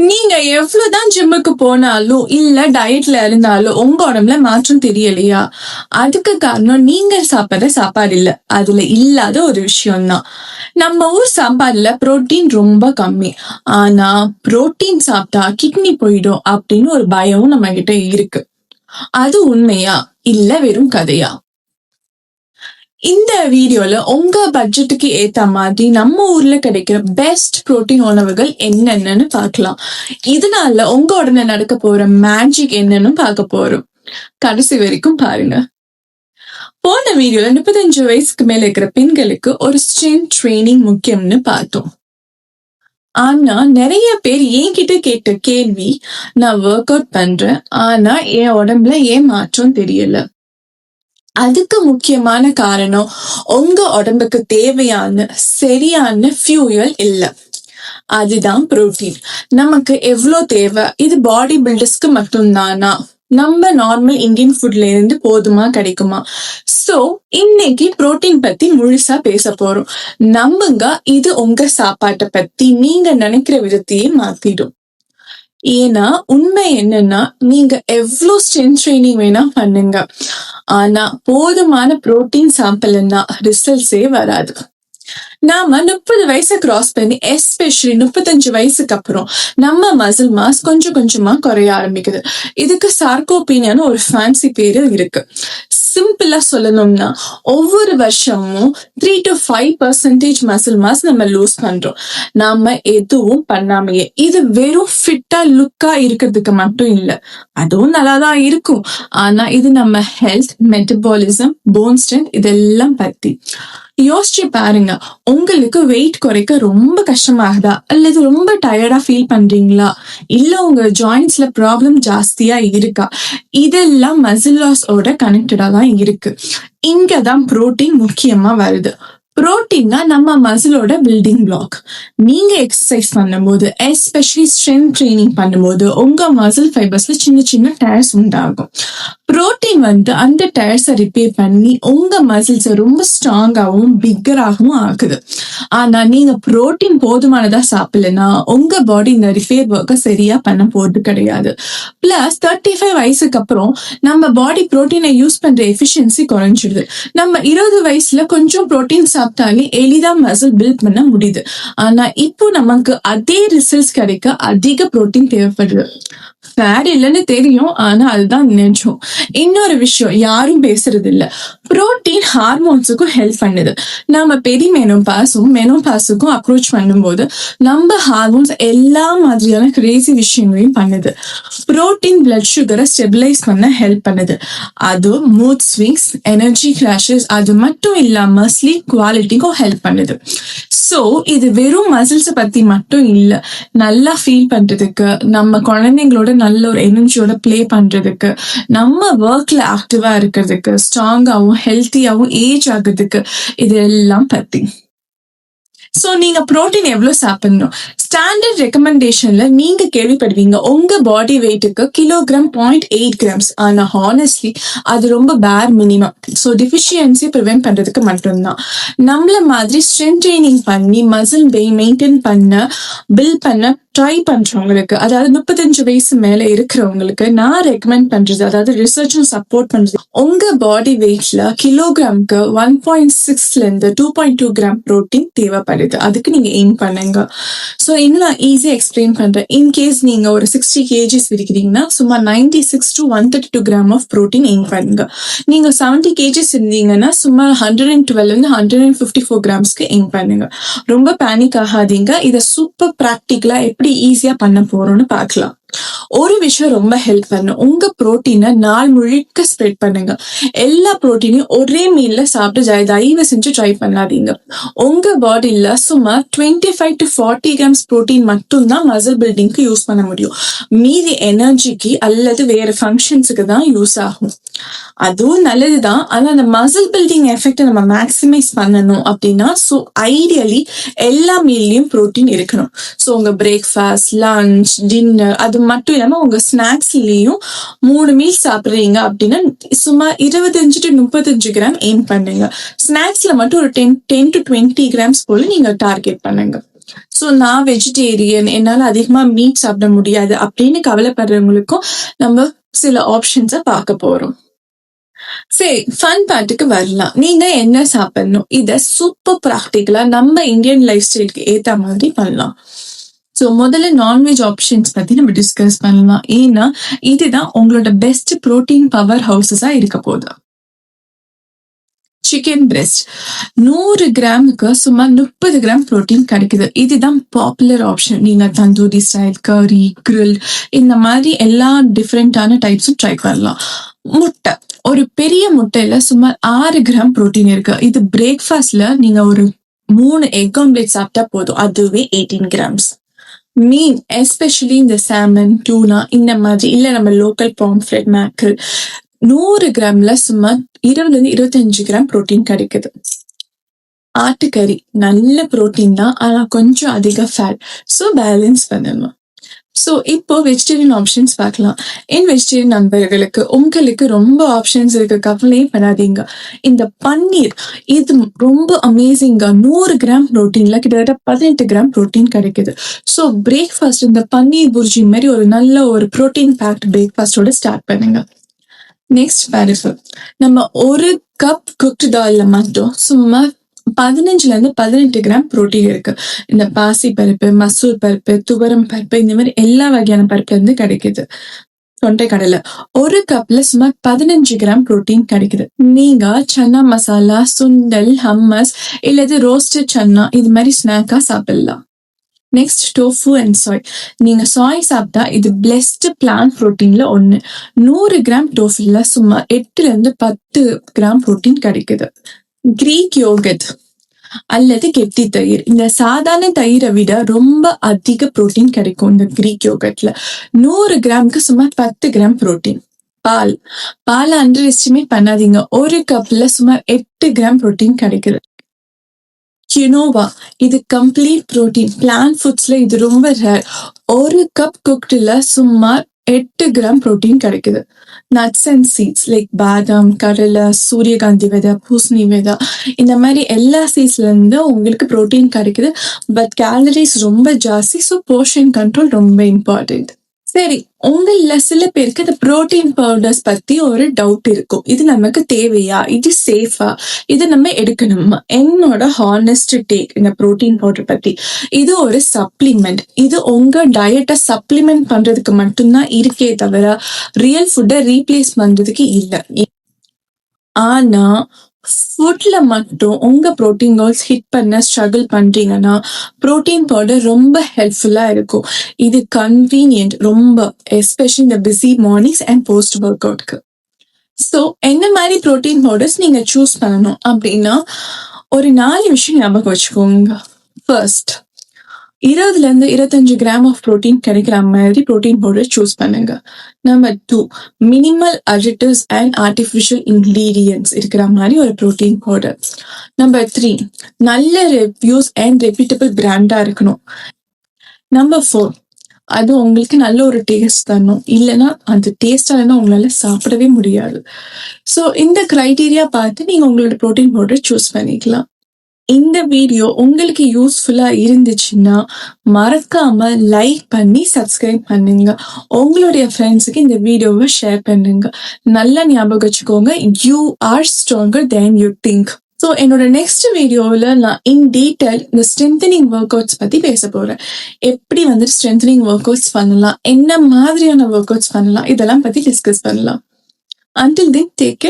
நீங்க எவ்வளவுதான் ஜிம்முக்கு போனாலும் இல்ல டயட்ல இருந்தாலும் உங்க உடம்புல மாற்றம் தெரியலையா? அதுக்கு காரணம் நீங்க சாப்பிடுற சாப்பாடு இல்ல. அதுல இல்லாத ஒரு விஷயம்தான். நம்ம ஊர் சாப்பாடுல புரோட்டீன் ரொம்ப கம்மி. ஆனா புரோட்டீன் சாப்பிட்டா கிட்னி போயிடும் அப்படின்னு ஒரு பயமும் நம்ம கிட்ட இருக்கு. அது உண்மையா? இல்ல வெறும் கதையா? இந்த வீடியோல உங்க பட்ஜெட்டுக்கு ஏத்த மாதிரி நம்ம ஊர்ல கிடைக்கிற பெஸ்ட் புரோட்டீன் உணவுகள் என்னென்னன்னு பார்க்கலாம். இதனால உங்க உடனே நடக்க போற மேஜிக் என்னன்னு பார்க்க போறோம். கடைசி வரைக்கும் பாருங்க. போன வீடியோல முப்பத்தஞ்சு வயசுக்கு மேல இருக்கிற பெண்களுக்கு ஒரு ஸ்ட்ரென்த் ட்ரைனிங் முக்கியம்னு பார்த்தோம். ஆனா நிறைய பேர் என்கிட்ட கேட்ட கேள்வி நான் ஒர்க் அவுட் பண்றேன் ஆனா என் உடம்புல ஏன் மாற்றம் தெரியல? அதுக்கு முக்கியமான காரணம் உங்க உடம்புக்கு தேவையான சரியான ஃபியூயல் இல்லை. அதுதான் புரோட்டீன் நமக்கு எவ்வளோ தேவை? இது பாடி பில்டர்ஸ்க்கு மட்டும்தானா? நம்ம நார்மல் இந்தியன் ஃபுட்ல இருந்து போதுமா கிடைக்குமா? சோ இன்னைக்கு புரோட்டீன் பத்தி முழுசா பேச போறோம். நம்புங்க இது உங்க சாப்பாட்டை பத்தி. நீங்க நினைக்கிற விதத்தையே மாத்திடும். ஏன்னா உண்மை என்னன்னா நீங்க எவ்வளவு ஸ்ட்ரென்த் ட்ரைனிங் வேணா பண்ணுங்க. ஆனா போதுமான புரோட்டீன் சாப்பிடலன்னா ரிசல்ட்ஸே வராது. நாம முப்பது வயசு கிராஸ் பண்ணி எஸ்பெஷலி முப்பத்தஞ்சு வயசுக்கு அப்புறம் நம்ம மசில் மாஸ் கொஞ்சம் கொஞ்சமா குறைய ஆரம்பிக்குது. இதுக்கு சார்கோபீனியான ஒரு ஃபேன்சி பேரு இருக்கு. சிம்பிளா சொல்லணும்னா ஒவ்வொரு வருஷமும் three to five percentage muscle mass நம்ம லூஸ் பண்றோம். நாம எதுவும் பண்ணாமையே. இது வெறும் ஃபிட்டா லுக்கா இருக்கிறதுக்கு மட்டும் இல்ல. அதுவும் நல்லாதான் இருக்கும். ஆனா இது நம்ம ஹெல்த் மெட்டபாலிசம் போன் ஸ்ட்ரென்த் இதெல்லாம் பத்தி. யோசிச்சு பாருங்க. உங்களுக்கு வெயிட் குறைக்க ரொம்ப கஷ்டமாகுதா? அல்லது ரொம்ப டயர்டா ஃபீல் பண்றீங்களா? இல்ல உங்க ஜாயின்ஸ்ல ப்ராப்ளம் ஜாஸ்தியா இருக்கா? இதெல்லாம் மசில் லாஸ் கனெக்டடா தான் இருக்கு. இங்கதான் புரோட்டீன் முக்கியமா வருது. புரோட்டீன் தான் நம்ம மசிலோட பில்டிங் பிளாக் நீங்க எக்ஸசைஸ் பண்ணும்போது எஸ்பெஷலி ஸ்ட்ரென்த் ட்ரைனிங் பண்ணும்போது உங்க மசில் ஃபைபர்ஸ்ல சின்ன சின்ன டயர்ஸ் உண்டாகும். புரோட்டீன் வந்து அந்த டயர்ஸை ரிப்பேர் பண்ணி உங்க மசில்ஸை ரொம்ப ஸ்ட்ராங்காகவும் பிக்கராகவும் ஆகுது. ஆனா நீங்க புரோட்டீன் போதுமானதா சாப்பிடலன்னா உங்க பாடி இந்த ரிப்பேர் ஒர்க்கை சரியா பண்ண போறது கிடையாது. பிளஸ் தேர்ட்டி ஃபைவ் வயசுக்கு அப்புறம் நம்ம பாடி புரோட்டீனை யூஸ் பண்ற எஃபிஷியன்சி குறைஞ்சிடுது. நம்ம இருபது வயசுல கொஞ்சம் புரோட்டீன் சாப்பிட்டாலே எளிதா மசில் பில்ட் பண்ண முடியுது. ஆனா இப்போ நமக்கு அதே ரிசல்ட்ஸ் கிடைக்க அதிக புரோட்டீன் தேவைப்படுது. ஃபேட் இல்லைன்னு தெரியும் ஆனா அதுதான் நிஜம் இன்னொரு விஷயம் யாரும் பேசுறது இல்ல புரோட்டீன் ஹார்மோன்ஸுக்கும் ஹெல்ப் பண்ணுது. நம்ம பெரி மெனோபாஸும் மெனோபாஸுக்கும் அப்ரோச் பண்ணும்போது நம்ம ஹார்மோன்ஸ் எல்லா மாதிரியான கிரேசி விஷயங்களையும் பண்ணுது. புரோட்டீன் பிளட் சுகரை ஸ்டெபிலைஸ் பண்ண ஹெல்ப் பண்ணுது. அது மூட் ஸ்விங்ஸ் எனர்ஜி கிராஷஸ் அது மட்டும் இல்லாம ஸ்லீப் குவாலிட்டிக்கும் ஹெல்ப் பண்ணுது. ஸோ இது வெறும் மசில்ஸை பத்தி மட்டும் இல்ல. நல்லா ஃபீல் பண்றதுக்கு நம்ம குழந்தைங்களோட நல்ல ஒரு எனர்ஜியோட ப்ளே பண்றதுக்கு நம்ம ஒர்க்ல ஆக்டிவா இருக்கிறதுக்கு ஸ்ட்ராங்காகவும் ஹெல்த்தியாகவும் ஏஜ் ஆகுறதுக்கு இது எல்லாம் பத்தி. ஸோ நீங்க புரோட்டீன் எவ்வளவு சாப்பிடணும்? ஸ்டாண்டர்ட் ரெக்கமெண்டேஷன்ல நீங்க கேள்விப்படுவீங்க உங்க பாடி வெயிட்டுக்கு கிலோகிராம் பாயிண்ட் எயிட் கிராம்ஸ் ஆனா ஹானஸ்ட்லி அது ரொம்ப பேர் மினிமம் ஸோ டிஃபிஷியன்சி ப்ரிவென்ட் பண்றதுக்கு மட்டும்தான். நம்மள மாதிரி ஸ்ட்ரென்த் ட்ரைனிங் பண்ணி மசில் மெயின்டைன் பண்ண பில் பண்ண ட்ரை பண்றவங்களுக்கு அதாவது முப்பத்தஞ்சு வயசு மேல இருக்கிறவங்களுக்கு நான் ரெக்கமெண்ட் பண்றது அதாவது ரிசர்ச்சும் சப்போர்ட் பண்றது. உங்க பாடி வெயிட்ல கிலோகிராம்க்கு ஒன் பாயிண்ட் சிக்ஸ்ல இருந்து two point two gram protein தேவைப்படுது. அதுக்கு நீங்க எய்ம் பண்ணுங்க. ஸோ இன்னும் நான் ஈஸியா எக்ஸ்பிளைன் பண்றேன். இன்கேஸ் நீங்க ஒரு சிக்ஸ்டி கேஜிஸ் விரிக்கிறீங்கன்னா சுமார் ninety six to one thirty two gram of protein aim பண்ணுங்க. நீங்க செவன்டி கேஜிஸ் இருந்தீங்கன்னா சுமார் ஹண்ட்ரட் அண்ட் டுவெல் இருந்து ஹண்ட்ரட் அண்ட் ஃபிஃப்டி ஃபோர் கிராம்ஸ்க்கு எய்ம் பண்ணுங்க. ரொம்ப பேனிக் ஆகாதீங்க. இதை சூப்பர் ப்ராக்டிக்கலா எப்படி ஈஸியா பண்ண போறோம்னு பார்க்கலாம். ஒரு விஷயம் ரொம்ப ஹெல்ப் பண்ணும் உங்க புரோட்டீனை நாள் முழுக்க ஸ்ப்ரெட் பண்ணுங்க. எல்லா புரோட்டீனையும் ஒரே மீல்ல சாப்பிட்டு ஜெய- தயவு செஞ்சு ட்ரை பண்ணாதீங்க. உங்க பாடியில சுமார் twenty five to forty grams protein மட்டும்தான் மசில் பில்டிங்க்கு யூஸ் பண்ண முடியும். மீதி எனர்ஜிக்கு அல்லது வேற ஃபங்க்ஷன்ஸுக்கு தான் யூஸ் ஆகும். அதுவும் நல்லதுதான். ஆனா அந்த மசில் பில்டிங் எஃபெக்ட் நம்ம மேக்ஸிமைஸ் பண்ணணும் அப்படின்னா ஸோ ஐடியலி எல்லா மீல்லையும் ப்ரோட்டீன் இருக்கணும். ஸோ உங்க பிரேக்ஃபாஸ்ட் லஞ்ச் டின்னர் அது மட்டும் இல்லாம உங்க ஸ்நாக்ஸ்லயும் மூணு மீல் சாப்பிடுறீங்க அப்படின்னா சுமார் இருபத்தஞ்சு டு முப்பத்தஞ்சு கிராம் எய்ம் பண்ணுங்க. ஸ்நாக்ஸ்ல மட்டும் ஒரு ten ten to twenty grams போல நீங்க டார்கெட் பண்ணுங்க. ஸோ நான் வெஜிடேரியன் என்னால அதிகமா மீட் சாப்பிட முடியாது அப்படின்னு கவலைப்படுறவங்களுக்கும் நம்ம சில ஆப்ஷன்ஸை பார்க்க போறோம். சரி ஃபன் பார்ட்டுக்கு வரலாம். நீங்க என்ன சாப்பிடணும்? இதை சூப்பர் ப்ராக்டிக்கலா நம்ம இந்தியன் லைஃப் ஸ்டைலுக்கு ஏத்த மாதிரி பண்ணலாம். ஸோ முதல்ல நான்வெஜ் ஆப்ஷன்ஸ் பத்தி நம்ம டிஸ்கஸ் பண்ணலாம். ஏன்னா இதுதான் உங்களோட பெஸ்ட் ப்ரோட்டீன் பவர் ஹவுசஸா இருக்க போகுது. சிக்கன் பிரெஸ்ட் நூறு கிராமுக்கு சுமார் முப்பது கிராம் ப்ரோட்டீன் கிடைக்குது. இதுதான் பாப்புலர் ஆப்ஷன் நீங்க தந்தூரி ஸ்டைல் கறி கிரில் இந்த மாதிரி எல்லா டிஃப்ரெண்டான டைப்ஸும் ட்ரை பண்ணலாம். முட்டை. ஒரு பெரிய முட்டையில சுமார் ஆறு கிராம் புரோட்டீன் இருக்கு. இது பிரேக்ஃபாஸ்ட்ல நீங்க ஒரு மூணு எக் ஆம்லேட் சாப்பிட்டா போதும். அதுவே எயிட்டீன் கிராம்ஸ் மீன் எஸ்பெஷலி இந்த சாமன் டூனா இந்த மாதிரி இல்லை நம்ம லோக்கல் பாம்ஃப்ரெட் மேக்கல் நூறு கிராம்ல சுமார் இருபதுலேருந்து இருபத்தஞ்சு கிராம் புரோட்டீன் கிடைக்குது. ஆட்டுக்கறி நல்ல புரோட்டீன் தான் ஆனால் கொஞ்சம் அதிக ஃபேட் ஸோ பேலன்ஸ் பண்ணணும். ஸோ இப்போ வெஜிடேரியன் ஆப்ஷன்ஸ் பார்க்கலாம். என் வெஜிடேரியன் நண்பர்களுக்கு உங்களுக்கு ரொம்ப ஆப்ஷன்ஸ் இருக்கு. கவலையே படாதீங்க. இந்த பன்னீர் இது ரொம்ப அமேசிங்கா நூறு கிராம் புரோட்டீன்ல கிட்டத்தட்ட பதினெட்டு கிராம் புரோட்டீன் கிடைக்குது. ஸோ பிரேக்ஃபாஸ்ட் இந்த பன்னீர் புர்ஜி மாதிரி ஒரு நல்ல ஒரு புரோட்டீன் பேக்ட் பிரேக்ஃபாஸ்டோட ஸ்டார்ட் பண்ணுங்க. நெக்ஸ்ட் பருப்பு நம்ம ஒரு கப் குக்டு தாலில் மட்டும் சும்மா பதினஞ்சுல இருந்து பதினெட்டு கிராம் புரோட்டீன் இருக்கு. இந்த பாசி பருப்பு மசூர் பருப்பு துவரம் பருப்பு இந்த மாதிரி எல்லா வகையான பருப்புல இருந்து கிடைக்குது. தொண்டை கடலை. ஒரு கப்ல சுமார் பதினஞ்சு கிராம் புரோட்டீன் கிடைக்குது. நீங்க சன்னா மசாலா சுண்டல் ஹம்மஸ் இல்லது ரோஸ்டட் சன்னா இது மாதிரி ஸ்நாக்கா சாப்பிடலாம். நெக்ஸ்ட் டோஃபு அண்ட் சாய் நீங்க சாய் சாப்பிட்டா இது பிளெஸ்ட் பிளான் புரோட்டீன்ல ஒன்று நூறு கிராம் டோஃபுல சுமார் எட்டுல இருந்து பத்து கிராம் புரோட்டீன் கிடைக்குது. கிரீக் யோகட் அல்லது கெட்டி தயிர். இந்த சாதாரண தயிரை விட ரொம்ப அதிக புரோட்டீன் கிடைக்கும் இந்த கிரீக் யோகட்ல நூறு கிராமுக்கு சுமார் பத்து கிராம் புரோட்டீன் பால். பால் அண்டர் எஸ்டிமேட் பண்ணாதீங்க. ஒரு கப்ல சுமார் எட்டு கிராம் புரோட்டீன் கிடைக்கிறது கினோவா இது கம்ப்ளீட் புரோட்டீன் பிளான் ஃபுட்ஸ்ல இது ரொம்ப ரேர் ஒரு கப் குக்டில் சுமார் எட்டு கிராம் புரோட்டீன் கிடைக்குது. நட்ஸ் அண்ட் சீட்ஸ் லைக் பாதாம் கடலை சூரியகாந்தி விதை பூசணி விதை இந்த மாதிரி எல்லா சீட்ஸ்ல இருந்து உங்களுக்கு புரோட்டீன் கிடைக்குது. பட் கேலரிஸ் ரொம்ப ஜாஸ்தி ஸோ போர்ஷன் கண்ட்ரோல் ரொம்ப இம்பார்ட்டன்ட் சரி உங்கள சில பேருக்கு இந்த புரோட்டீன் பவுடர்ஸ் பத்தி ஒரு டவுட் இருக்கும். இது நமக்கு தேவையா? இது சேஃபா இது நம்ம எடுக்கணுமா? என்னோட ஹானஸ்ட் டேக் இந்த புரோட்டீன் பவுடர் பத்தி. இது ஒரு சப்ளிமெண்ட் இது உங்க டயட்டை சப்ளிமெண்ட் பண்றதுக்கு மட்டும்தான் இருக்கே தவிர ரியல் ஃபுட்டை ரீப்ளேஸ் பண்றதுக்கு இல்லை. ஆனா ஃபுட்ல மட்டும் உங்க புரோட்டீன் கோல்ஸ் ஹிட் பண்ண ஸ்ட்ரகிள் பண்றீங்கன்னா புரோட்டீன் பவுடர் ரொம்ப ஹெல்ப்ஃபுல்லா இருக்கும். இது கன்வீனியன்ட் ரொம்ப எஸ்பெஷலி இந்த பிஸி மார்னிங்ஸ் அண்ட் போஸ்ட் ஒர்க் அவுட்க்கு ஸோ என்ன மாதிரி புரோட்டீன் பவுடர்ஸ் நீங்க சூஸ் பண்ணணும் அப்படின்னா ஒரு நாலு விஷயம் ஞாபகம் வச்சுக்கோங்க. ஃபர்ஸ்ட் இருபதுல இருந்து இருபத்தஞ்சு கிராம் ஆஃப் புரோட்டீன் கிடைக்கிற மாதிரி ப்ரோட்டீன் பவுடர் சூஸ் பண்ணுங்க. Number two minimal additives and artificial ingredients இருக்கிற மாதிரி ஒரு புரோட்டீன் பவுடர் நம்பர் த்ரீ நல்ல ரெவ்யூஸ் அண்ட் ரெப்யூட்டபிள் பிராண்டா இருக்கணும். நம்பர் ஃபோர் அது உங்களுக்கு நல்ல ஒரு டேஸ்ட் தரணும். இல்லைன்னா அந்த டேஸ்ட் இல்லைன்னா உங்களால சாப்பிடவே முடியாது. ஸோ இந்த க்ரைட்டீரியா பார்த்து நீங்க உங்களோட புரோட்டீன் பவுடர் சூஸ் பண்ணிக்கலாம். இந்த வீடியோ உங்களுக்கு யூஸ்ஃபுல்லா இருந்துச்சுன்னா மறக்காம லைக் பண்ணி சப்ஸ்கிரைப் பண்ணுங்க. உங்களுடைய ஃப்ரெண்ட்ஸுக்கு இந்த வீடியோவை ஷேர் பண்ணுங்க. நல்லா ஞாபகம் வச்சுக்கோங்க you are stronger than you think so என்னோட நெக்ஸ்ட் வீடியோவில் நான் இன் டீட்டெயில் இந்த ஸ்ட்ரென்தனிங் ஒர்க் அவுட்ஸ் பற்றி பேச போகிறேன் எப்படி வந்துட்டு ஸ்ட்ரென்தனிங் ஒர்க் அவுட்ஸ் பண்ணலாம்? என்ன மாதிரியான ஒர்க் அவுட்ஸ் பண்ணலாம்? இதெல்லாம் பற்றி டிஸ்கஸ் பண்ணலாம். Until then take